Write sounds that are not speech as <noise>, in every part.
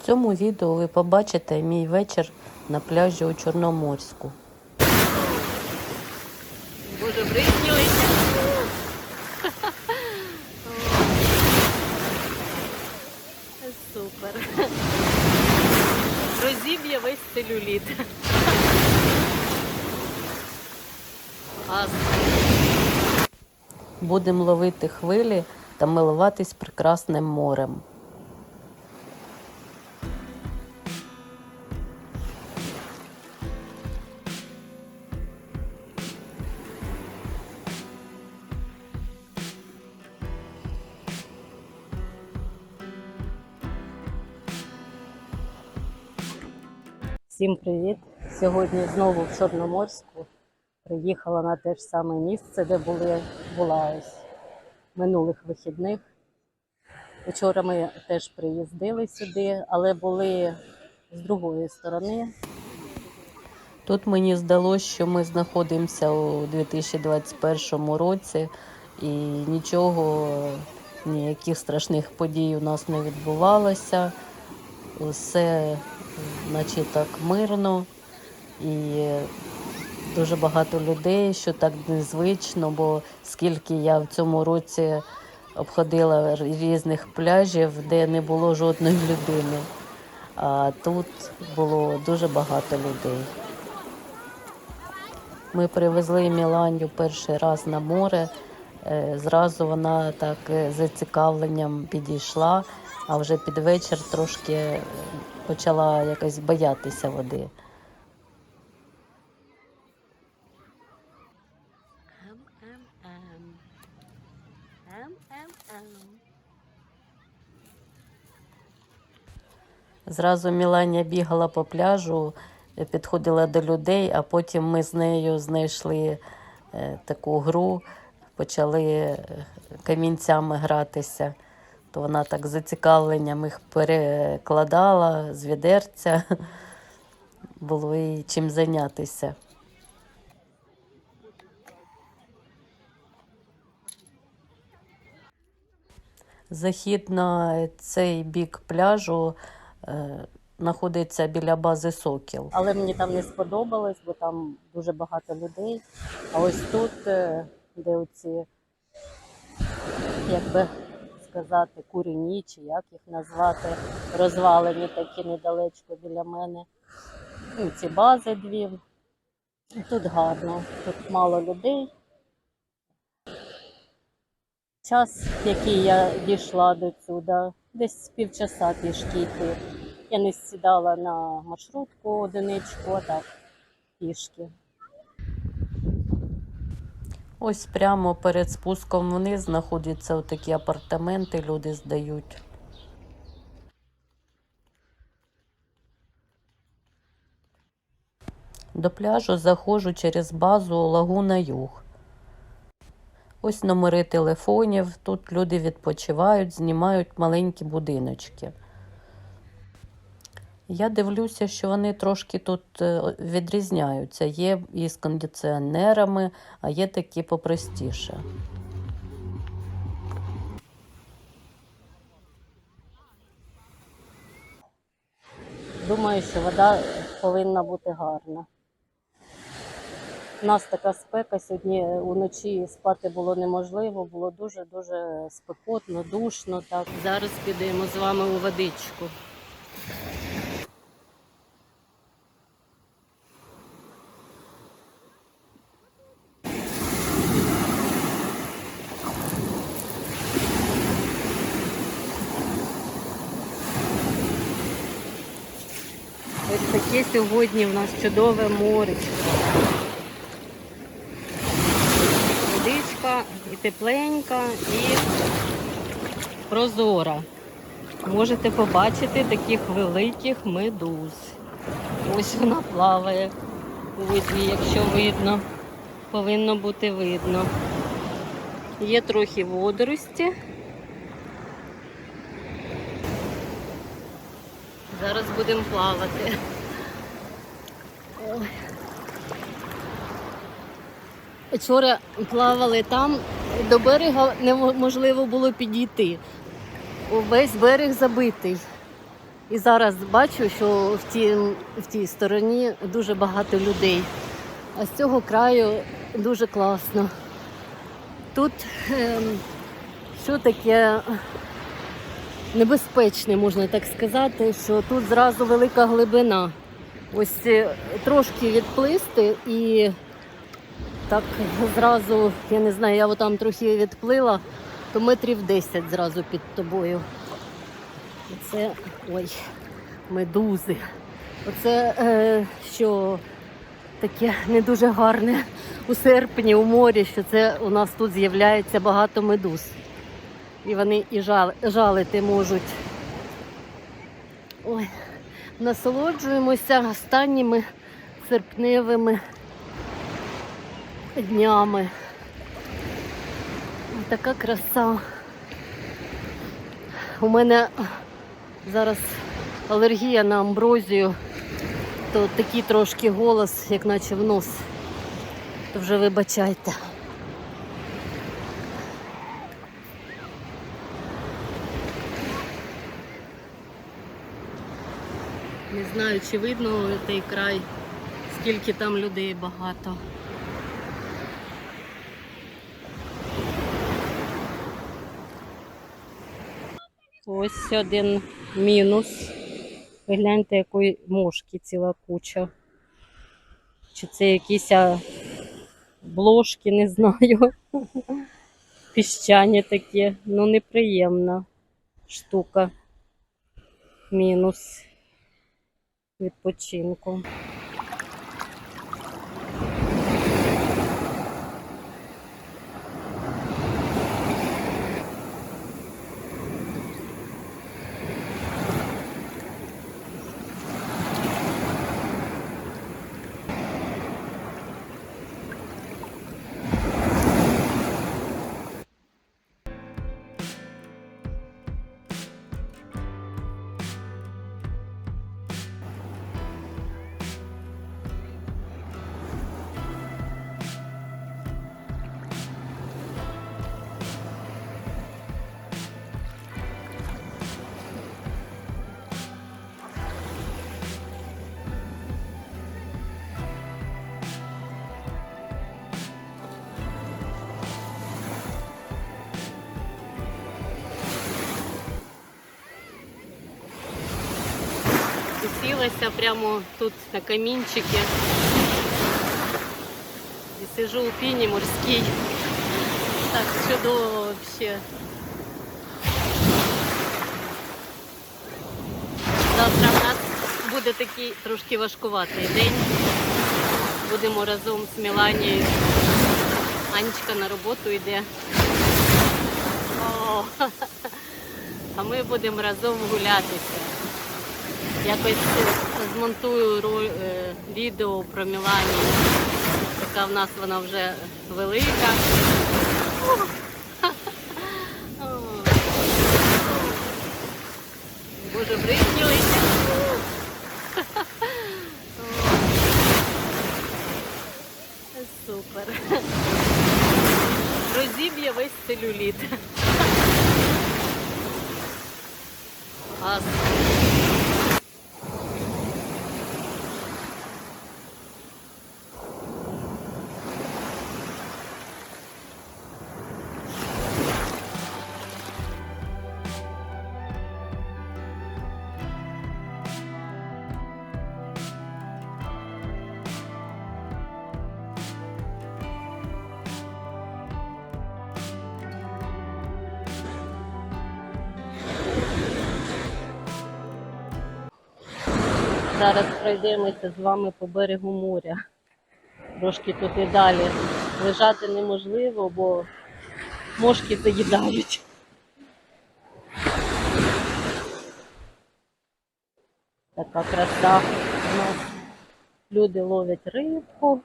В цьому відео ви побачите мій вечір на пляжі у Чорноморську. Боже, приснілися. Супер. Розіб'є весь целюліт. Будемо ловити хвилі та милуватись прекрасним морем. Всім привіт! Сьогодні знову в Чорноморську приїхала на те ж саме місце, де були, була ось минулих вихідних. Вчора ми теж приїздили сюди, але були з другої сторони. Тут мені здалося, що ми знаходимося у 2021 році і нічого, ніяких страшних подій у нас не відбувалося. Все наче так мирно і дуже багато людей, що так незвично, бо скільки я в цьому році обходила різних пляжів, де не було жодної людини. А тут було дуже багато людей. Ми привезли Міланю перший раз на море. Е, Зразу вона так е, зацікавленням підійшла, а вже під вечір трошки е, почала якось боятися води. Зразу Міланя бігала по пляжу, підходила до людей, а потім ми з нею знайшли таку гру, почали е, камінцями гратися. То вона так з зацікавленням їх перекладала з відерця. <laughs> Було і чим зайнятися. Захід на цей бік пляжу е, знаходиться біля бази Сокіл. Але мені там не сподобалось, бо там дуже багато людей. А ось тут, е, де оці, як би сказати, курені, чи як їх назвати, розвалені такі недалечко біля мене. Ну, ці бази дві. Тут гарно, тут мало людей. Час, який я дійшла до сюди, десь півчаса пішки йти. Я не сідала на маршрутку одиничку, а так пішки. Ось прямо перед спуском вниз знаходяться такі апартаменти, люди здають. До пляжу заходжу через базу Лагуна Юг. Ось номери телефонів. Тут люди відпочивають, знімають маленькі будиночки. Я дивлюся, що вони трошки тут е, відрізняються. Є і з кондиціонерами, а є такі попростіше. Думаю, що вода повинна бути гарна. У нас така спека сьогодні уночі спати було неможливо, було дуже-дуже спекотно, душно. Так. Зараз підемо з вами у водичку. Таке сьогодні в нас чудове моречко. Водичка і тепленька, і прозора. Можете побачити таких великих медуз. Ось вона плаває у воді, якщо видно. Повинно бути видно. Є трохи водорості. Зараз будемо плавати. Вчора плавали там, до берега неможливо було підійти. Увесь берег забитий. І зараз бачу, що в тій, в тій стороні дуже багато людей. А з цього краю дуже класно. Тут ем, що таке небезпечне, можна так сказати, що тут зразу велика глибина. Ось е, трошки відплисти і так зразу, я не знаю, я отам трохи відплила, то метрів 10 зразу під тобою. Це ой, медузи. Оце е, що таке не дуже гарне у серпні у морі, що це у нас тут з'являється багато медуз. І вони і жалити можуть. Ой, насолоджуємося останніми серпневими днями. Така краса. У мене зараз алергія на амброзію, то такий трошки голос, як наче в нос. То вже вибачайте. Не знаю, чи видно цей край, скільки там людей багато. Ось один мінус. Ви гляньте, якої мошки ціла куча. Чи це якісь блошки, не знаю. <laughs> Піщані такі. Ну, неприємна штука. Мінус відпочинку. Сілася прямо тут на камінчики. І сижу у піні морській. Так чудово взагалі. Завтра в нас буде такий трошки важкуватий день. Будемо разом з Міланією. Анечка на роботу йде. О, <laughs> а ми будемо разом гулятися. Якось змонтую е, відео про Мілані. Така в нас вона вже велика. Боже, приснілися. Супер. Розіб'є весь целюліт. Ас. Зараз пройдемося з вами по берегу моря. Трошки тут і далі. Лежати неможливо, бо мошки заїдають. Така краса у нас. Люди ловлять рибку.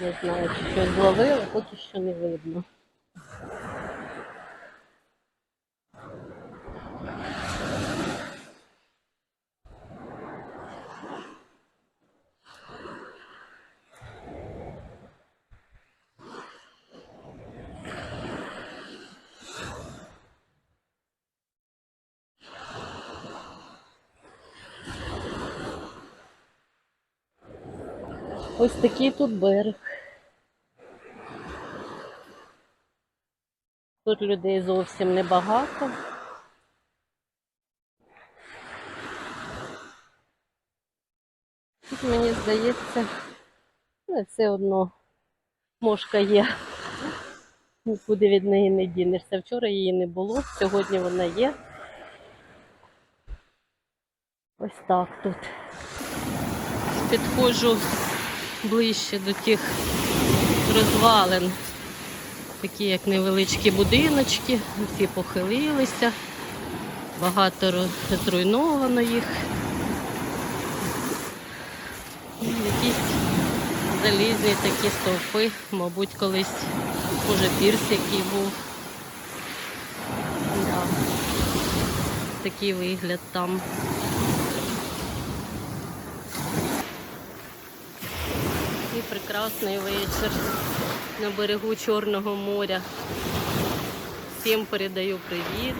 Не знаю, чи щось зловили, поки що не видно. Ось такий тут берег. Тут людей зовсім небагато. Тут мені здається, ну, все одно мошка є. Нікуди від неї не дінешся. Вчора її не було, сьогодні вона є. Ось так тут. Підходжу ближче до тих розвалин. Такі як невеличкі будиночки, всі похилилися, багато зруйновано їх. Ну, Якісь залізні такі стовпи, мабуть, колись, може, пірс який був. Такий вигляд там. Прекрасний вечір на берегу Чорного моря. Всім передаю привіт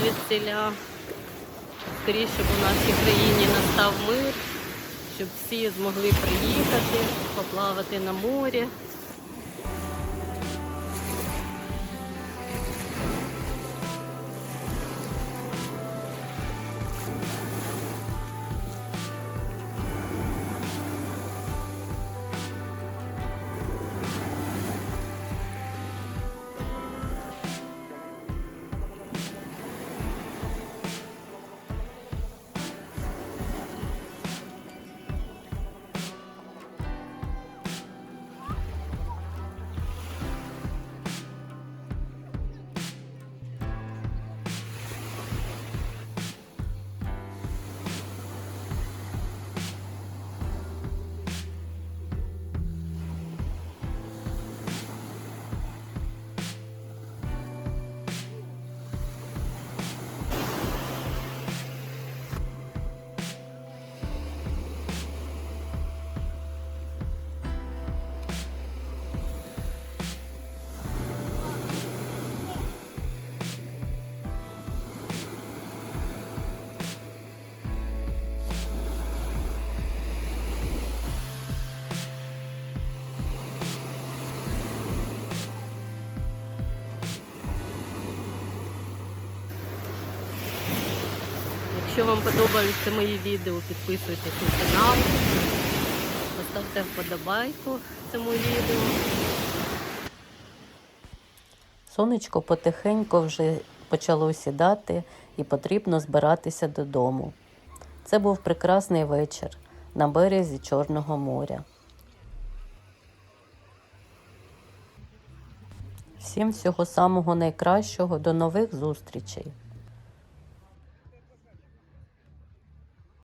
звідсіля. Скоріше, щоб у нашій країні настав мир, щоб всі змогли приїхати, поплавати на морі. Якщо вам подобаються мої відео, підписуйтесь на канал, поставте вподобайку цьому відео. Сонечко потихеньку вже почало сідати і потрібно збиратися додому. Це був прекрасний вечір на березі Чорного моря. Всім всього самого найкращого, до нових зустрічей!